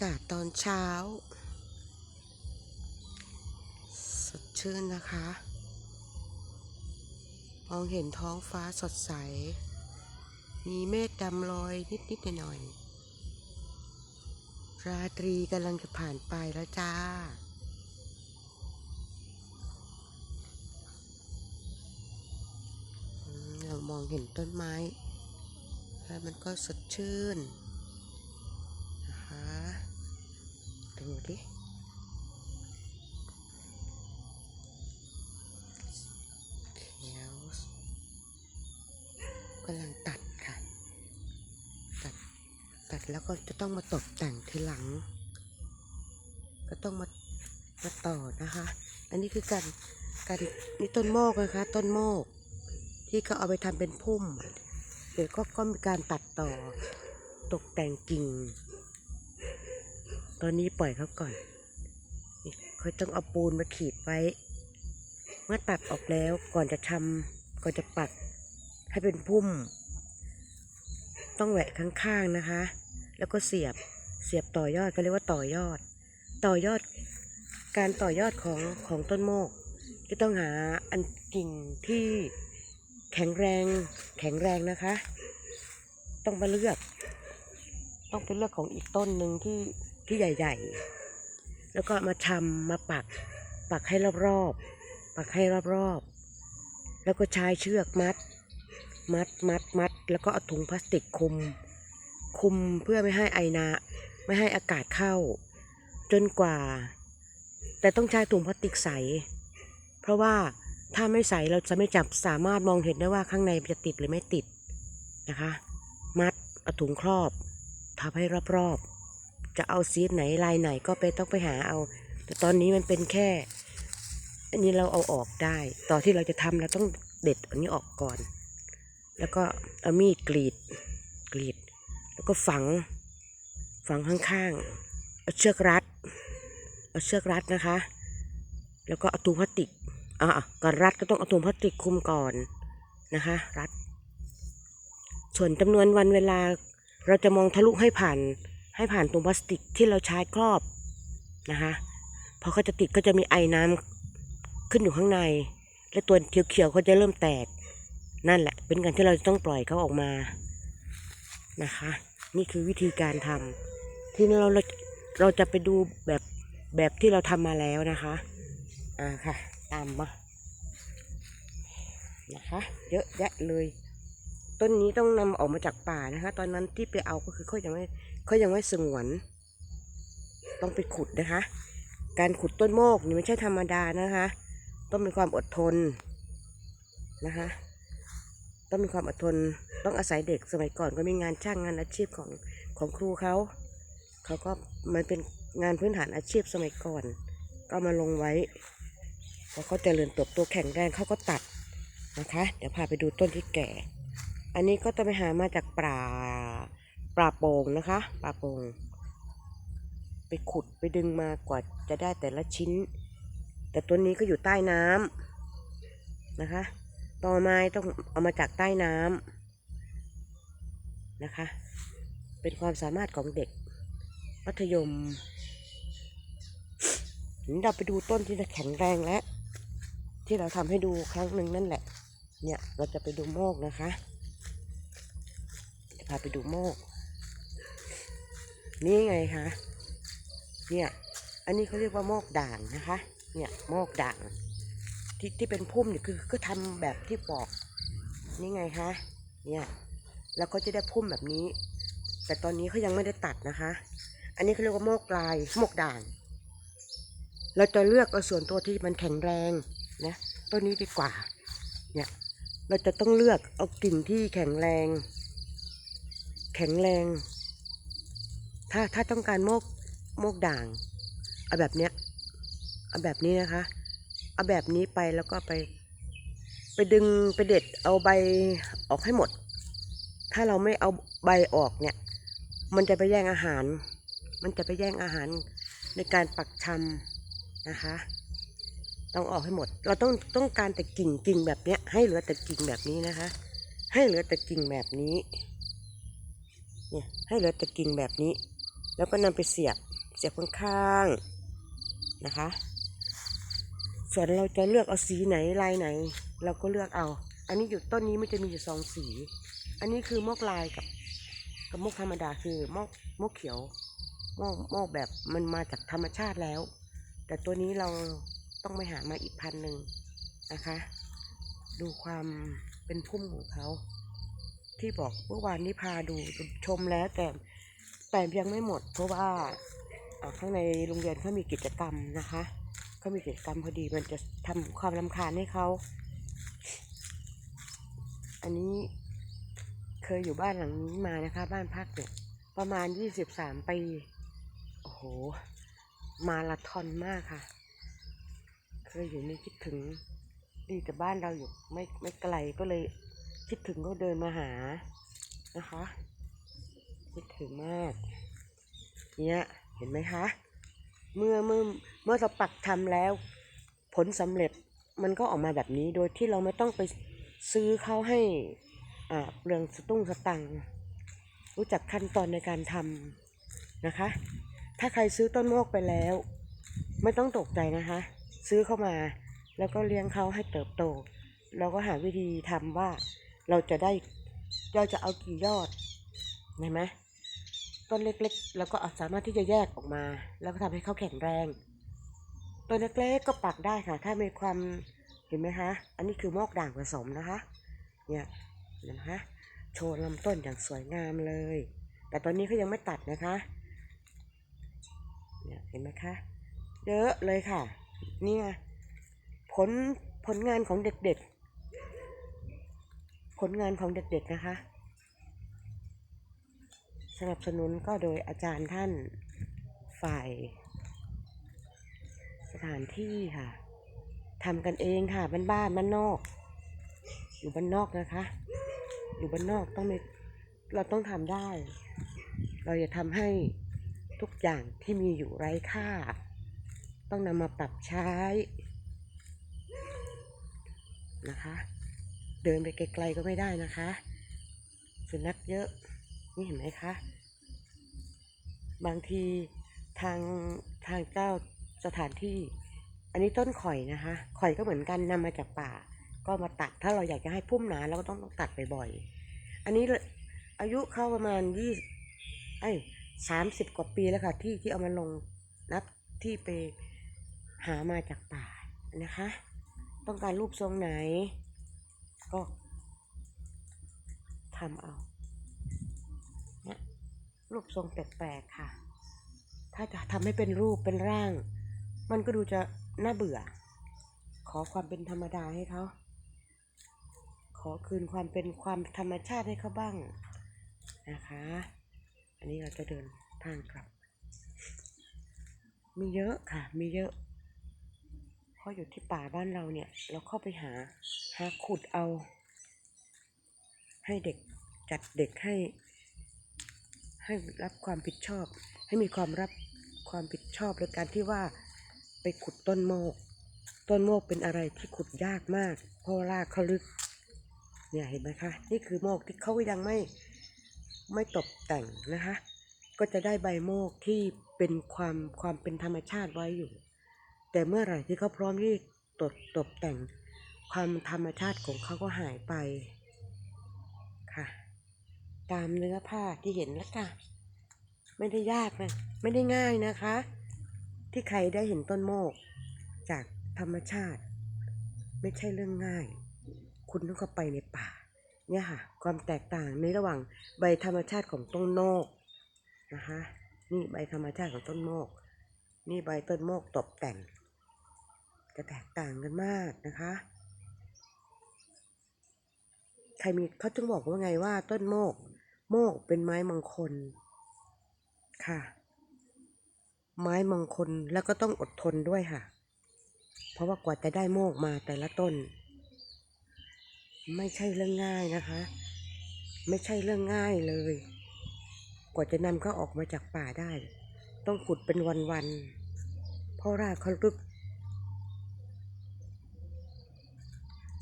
ากาศตอนเช้า สดชื่นนะคะ มองเห็นท้องฟ้าสดใส มีเมฆดำลอยนิดๆหน่อยๆราตรีกำลังจะผ่านไปแล้วจ้าเรามองเห็นต้นไม้ แล้วมันก็สดชื่นนะคะ ดูดิเขียวกำลังตัดค่ะ ตัด ตัดแล้วก็จะต้องมาตกแต่งทีหลัง ก็ต้องมา มาต่อนะคะ อันนี้คือการ การนี่ต้นโมกนะคะ ต้นโมก ที่เขาเอาไปทำเป็นพุ่ม เดี๋ยวก็ก็มีการตัดต่อ ตกแต่งกิ่ง ตอนนี้ปล่อยเขาก่อนนี่เขาต้องเอาปูนมาขีดไว้ เมื่อตัดออกแล้วก่อนจะทำก่อนจะปัก ให้เป็นพุ่ม ต้องแหวะข้างๆนะคะ แล้วก็เสียบเสียบต่อยอดก็เรียกว่าต่อยอด ต่อยอด การต่อยอดของของต้นโมกจะต้องหาอันกิ่งที่แข็งแรงแข็งแรงนะคะ ต้องมาเลือก ต้องเป็นเลือกของอีกต้นหนึ่งที่ ที่ใหญ่ ๆ แล้วก็มาชำมาปัก ปักให้รอบๆ ปักให้รอบๆ แล้วก็ใช้เชือกมัด มัดมัดมัด แล้วก็เอาถุงพลาสติกคุม คุมเพื่อไม่ให้ไอนาไม่ให้อากาศเข้า จนกว่า แต่ต้องใช้ถุงพลาสติกใส เพราะว่าถ้าไม่ใสเราจะไม่จับสามารถมองเห็นได้ว่าข้างในจะติดหรือไม่ติดนะคะ มัดเอาถุงครอบทับให้รอบๆ จะเอาซีดไหนลายไหนก็ไปต้องไปหาเอา แต่ตอนนี้มันเป็นแค่ อันนี้เราเอาออกได้ ต่อที่เราจะทำเราต้องเด็ดอันนี้ออกก่อน แล้วก็เอามีดกรีด กรีด แล้วก็ฝัง ฝังข้างๆ เอาเชือกรัด เอาเชือกรัดนะคะ แล้วก็เอาถุงพลาสติกอ่าก่อนรัดก็ต้องเอาถุงพลาสติกคุมก่อนนะคะ รัด ส่วนจำนวนวันเวลาเราจะมองทะลุให้ผ่าน ให้ผ่านถุงพลาสติกที่เราใช้ครอบนะคะพอเขาจะติดก็จะมีไอน้ำขึ้นอยู่ข้างใน และตัวเขียวๆเขาจะเริ่มแตก นั่นแหละ เป็นการที่เราจะต้องปล่อยเขาออกมานะคะ นี่คือวิธีการทำที่เราเราจะไปดูแบบแบบที่เราทำมาแล้วนะคะอ่าค่ะ ตามมานะคะ เยอะแยะเลย ต้นนี้ต้องนำออกมาจากป่านะคะ ตอนนั้นที่ไปเอาก็คือเขายังไม่ เขายังไม่สงวน ต้องไปขุดนะคะ การขุดต้นโมกนี่ไม่ใช่ธรรมดานะคะ ต้องมีความอดทนนะคะ ต้องมีความอดทน ต้องอาศัยเด็กสมัยก่อนก็มีงานช่างงานอาชีพของของครูเขา เขาก็มันเป็นงานพื้นฐานอาชีพสมัยก่อน ก็มาลงไว้พอเขาเจริญเติบโตแข็งแรงเขาก็ตัดนะคะ เดี๋ยวพาไปดูต้นที่แก่ อันนี้ก็ต้องไปหามาจากป่า ป่าโป่งนะคะป่าโป่งไปขุดไปดึงมากว่าจะได้แต่ละชิ้น แต่ตัวนี้ก็อยู่ใต้น้ำนะคะตอไม้ต้องเอามาจากใต้น้ำนะคะ เป็นความสามารถของเด็กมัธยมนี่เราไปดูต้นที่จะแข็งแรงแล้ว ที่เราทำให้ดูครั้งหนึ่งนั่นแหละ เนี่ยเราจะไปดูโมกนะคะ จะพาไปดูโมก นี่ไงคะเนี่ยอันนี้เขาเรียกว่าโมกด่างนะคะ เนี่ยโมกด่าง ที่ที่เป็นพุ่มเนี่ยคือก็ทำแบบที่บอกนี่ไงคะเนี่ยแล้วก็จะได้พุ่มแบบนี้ แต่ตอนนี้เขายังไม่ได้ตัดนะคะ อันนี้เขาเรียกว่าโมกลายโมกด่าง เราจะเลือกเอาส่วนตัวที่มันแข็งแรงนะต้นนี้ดีกว่า เนี่ยเราจะต้องเลือกเอากิ่งที่แข็งแรง แข็งแรง ถ้าถ้าต้องการโมกโมกด่างเอาแบบเนี้ยเอาแบบนี้นะคะ เอาแบบนี้ไปแล้วก็ไป ไปดึงไปเด็ดเอาใบออกให้หมด ถ้าเราไม่เอาใบออกเนี่ย มันจะไปแย่งอาหาร มันจะไปแย่งอาหารในการปักชำนะคะ ต้องออกให้หมด เราต้องต้องการแต่กิ่งกิ่งแบบเนี้ย ให้เหลือแต่กิ่งแบบนี้นะคะ ให้เหลือแต่กิ่งแบบนี้ เนี่ยให้เหลือแต่กิ่งแบบนี้ แล้วก็นำไปเสียบเสียบข้างๆนะคะ ส่วนเราจะเลือกเอาสีไหนลายไหน เราก็เลือกเอา อันนี้อยู่ต้นนี้มันจะมีอยู่สองสี อันนี้คือมกลายกับ กับมกธรรมดาคือมกมกเขียวมกมกแบบมันมาจากธรรมชาติแล้ว แต่ตัวนี้เราต้องไปหามาอีกพันหนึ่งนะคะ ดูความเป็นพุ่มของเขาที่บอกเมื่อวานนี้พาดูชมแล้วแต่ แต่ยังไม่หมดเพราะว่าข้างในโรงเรียนเขามีกิจกรรมนะคะเขามีกิจกรรมพอดีมันจะทำความรำคาญให้เขา อันนี้เคยอยู่บ้านหลังนี้มานะคะ บ้านพักเนี่ยประมาณยี่สิบสามปีโอ้โห มาราธอนมากค่ะ เคยอยู่นี่คิดถึงดีแต่บ้านเราอยู่ไม่ไม่ไกลก็เลยคิดถึงก็เดินมาหานะคะ คิดถึงมาก เนี่ยเห็นไหมคะ เมื่อเมื่อเมื่อเราปักทำแล้ว ผลสำเร็จมันก็ออกมาแบบนี้โดยที่เราไม่ต้องไปซื้อเขาให้อ่าเปลืองสตุ้งสตังรู้จักขั้นตอนในการทำนะคะ ถ้าใครซื้อต้นโมกไปแล้ว ไม่ต้องตกใจนะคะ ซื้อเข้ามาแล้วก็เลี้ยงเขาให้เติบโต เราก็หาวิธีทำว่าเราจะได้เราจะเอากี่ยอดเห็นไหม ต้นเล็กๆ แล้วก็สามารถที่จะแยกออกมา แล้วก็ทำให้เขาแข็งแรง ต้นเล็กๆก็ปักได้ค่ะ ถ้ามีความเห็นไหมคะ อันนี้คือมอกด่างผสมนะคะ เนี่ยเห็นไหมคะ โชว์ลำต้นอย่างสวยงามเลย แต่ตอนนี้เขายังไม่ตัดนะคะ เนี่ยเห็นไหมคะ เยอะเลยค่ะเนี่ยผลผลงานของเด็กๆ ผลงานของเด็กๆนะคะ สนับสนุนก็โดยอาจารย์ท่านฝ่าย สถานที่ค่ะทำกันเองค่ะบ้านบ้านบ้านนอก อยู่บ้านนอกนะคะ อยู่บ้านนอกต้องเราต้องทำได้ เราอย่าทำให้ทุกอย่างที่มีอยู่ไร้ค่า ต้องนำมาปรับใช้นะคะ เดินไปไกลๆก็ไม่ได้นะคะ สุนัขเยอะ นี่เห็นไหมคะ บางทีทางทางเจ้าสถานที่ อันนี้ต้นข่อยนะคะ ข่อยก็เหมือนกันนำมาจากป่า ก็มาตัด ถ้าเราอยากจะให้พุ่มหนาเราก็ต้องตัดบ่อยๆ อันนี้อายุเข้าประมาณยี่ไอ้สามสิบกว่าปีแล้วค่ะ ที่ที่เอามาลงนับที่ไปหามาจากป่านะคะ ต้องการรูปทรงไหน ก็ทำเอา รูปทรงแปลกๆค่ะ ถ้าจะทำให้เป็นรูปเป็นร่าง มันก็ดูจะน่าเบื่อ ขอความเป็นธรรมดาให้เขาขอคืนความเป็นความธรรมชาติให้เขาบ้างนะคะ อันนี้เราจะเดินทางกลับ มีเยอะค่ะ มีเยอะเพราะอยู่ที่ป่าบ้านเราเนี่ย เราเข้าไปหาหาขุดเอา ให้เด็กจัดเด็กให้ ให้รับความผิดชอบ ให้มีความรับความผิดชอบโดยการที่ว่าไปขุดต้นโมก ต้นโมกเป็นอะไรที่ขุดยากมาก เพราะรากเขาลึก เนี่ยเห็นไหมคะ นี่คือโมกที่เขายังไม่ไม่ตกแต่งนะคะ ก็จะได้ใบโมกที่เป็นความความเป็นธรรมชาติไว้อยู่ แต่เมื่อไหร่ที่เขาพร้อมที่ตกตกแต่ง ความธรรมชาติของเขาก็หายไป ตามเนื้อผ้าที่เห็นแล้วค่ะ ไม่ได้ยากนะ ไม่ได้ง่ายนะคะ ที่ใครได้เห็นต้นโมก จากธรรมชาติ ไม่ใช่เรื่องง่าย คุณต้องเข้าไปในป่า เนี่ยค่ะ ความแตกต่างในระหว่างใบธรรมชาติของต้นโมกนะคะ นี่ใบธรรมชาติของต้นโมก นี่ใบต้นโมกตกแต่ง จะแตกต่างกันมากนะคะใครมีเขาจึงบอกว่าไงว่าต้นโมก โมกเป็นไม้มงคล ค่ะ ไม้มงคลแล้วก็ต้องอดทนด้วยค่ะ เพราะว่ากว่าจะได้โมกมาแต่ละต้น ไม่ใช่เรื่องง่ายนะคะ ไม่ใช่เรื่องง่ายเลย กว่าจะนำเขาออกมาจากป่าได้ ต้องขุดเป็นวันๆเพราะรากเขาลึก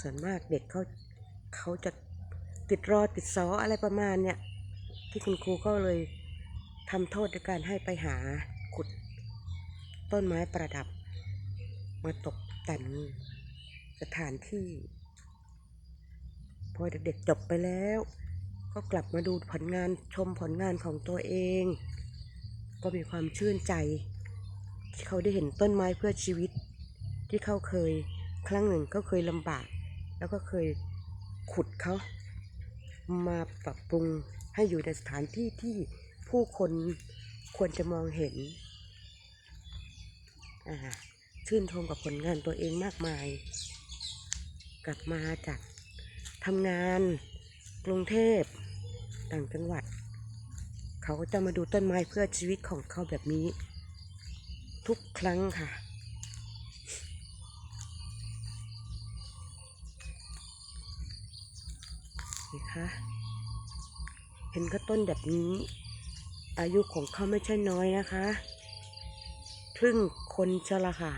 ส่วนมากเด็กเขาเขาจะติดรอติดซออะไรประมาณเนี่ย ที่คุณครูก็เลยทำโทษด้วยการให้ไปหาขุดต้นไม้ประดับ มาตกแต่งสถานที่ พอเด็กๆจบไปแล้ว ก็กลับมาดูผลงานชมผลงานของตัวเอง ก็มีความชื่นใจ ที่เขาได้เห็นต้นไม้เพื่อชีวิต ที่เขาเคยครั้งหนึ่งเขาเคยลำบาก แล้วก็เคยขุดเขามาปรับปรุง ให้อยู่ในสถานที่ที่ผู้คนควรจะมองเห็น ชื่นชมกับผลงานตัวเองมากมาย กลับมาจากทำงานกรุงเทพต่างจังหวัด เขาก็จะมาดูต้นไม้เพื่อชีวิตของเขาแบบนี้ ทุกครั้งค่ะนี่คะ เห็นก็ต้นแบบนี้ อายุของเขาไม่ใช่น้อยนะคะครึ่งคนชะละค่ะ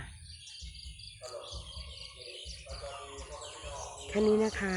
แค่นี้นะคะ